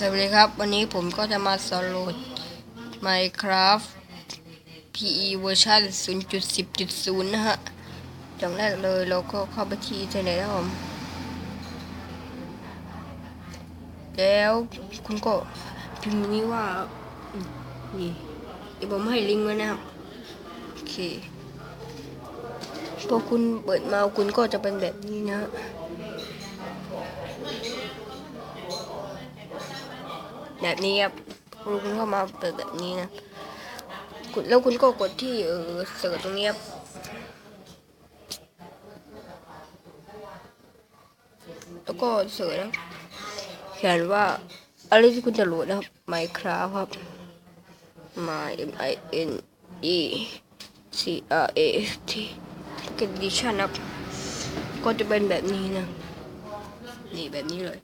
สวัสดีครับ วันนี้ผมก็จะมาสอนโหลด Minecraft PE เวอร์ชัน0.10.0 นะฮะอย่างแรกเลยเราก็เข้าไปที่อินเทอร์เน็ตนะครับผม แล้วคุณก็พิมพ์นี้ว่า นี่เดี๋ยวผมให้ลิงก์ไว้นะครับ โอเค พอคุณเปิดมาคุณก็จะเป็นแบบนี้นะฮะ แบบนี้ครับคุณเข้ามาเปิดแบบนี้นะแล้วคุณก็กดที่เออเสิร์ชตรงนี้ครับแล้วก็เสิร์ชนะเขียนว่าอะไรที่คุณจะโหลดนะครับ Minecraft ครับ My M I N E C R A F T Pocket Edition ครับก็จะเป็นแบบนี้นะ นี่แบบนี้เลย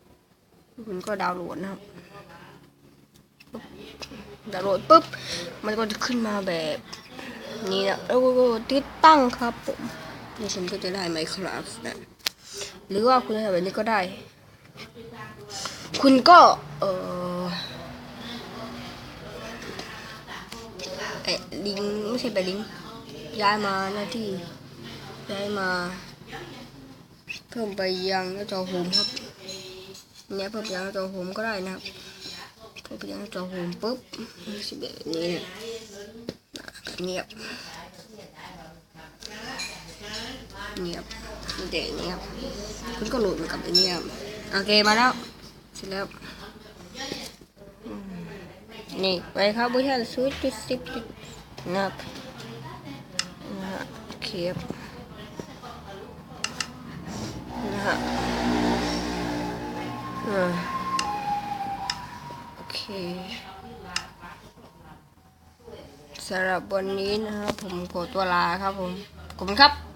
คุณก็ดาวน์โหลดนะครับ ดาวน์โหลดปุ๊บ มันก็จะขึ้นมาแบบนี้นะแล้วก็ติดตั้งครับผมนี่คุณก็จะได้ Minecraft นะหรือว่าคุณจะทำแบบนี้ก็ได้ คุณก็เออไอลิงไม่ใช่ไปลิงย้ายมาหน้าที่ย้ายมา เพิ่มไปยังหน้าจอโฮมครับเนี่ยเพิ่มไปยังหน้าจอโฮมก็ได้นะครับ อไปยังจอโฮมปุ๊บสิแบบนี้แบบเงียบเงียบเด็กเงียบคุณก็โหลดมากับไอ้เงียบโอเคมาแล้วเสร็จแล้วอืมนี่ไปครับเวอร์ชันศูนย์จุดสิบจุดนะครับนะฮะโอเคครับนะฮะอ่าโอเค สำหรับวันนี้นะครับผมขอตัวลาครับผมขอบคุณครับ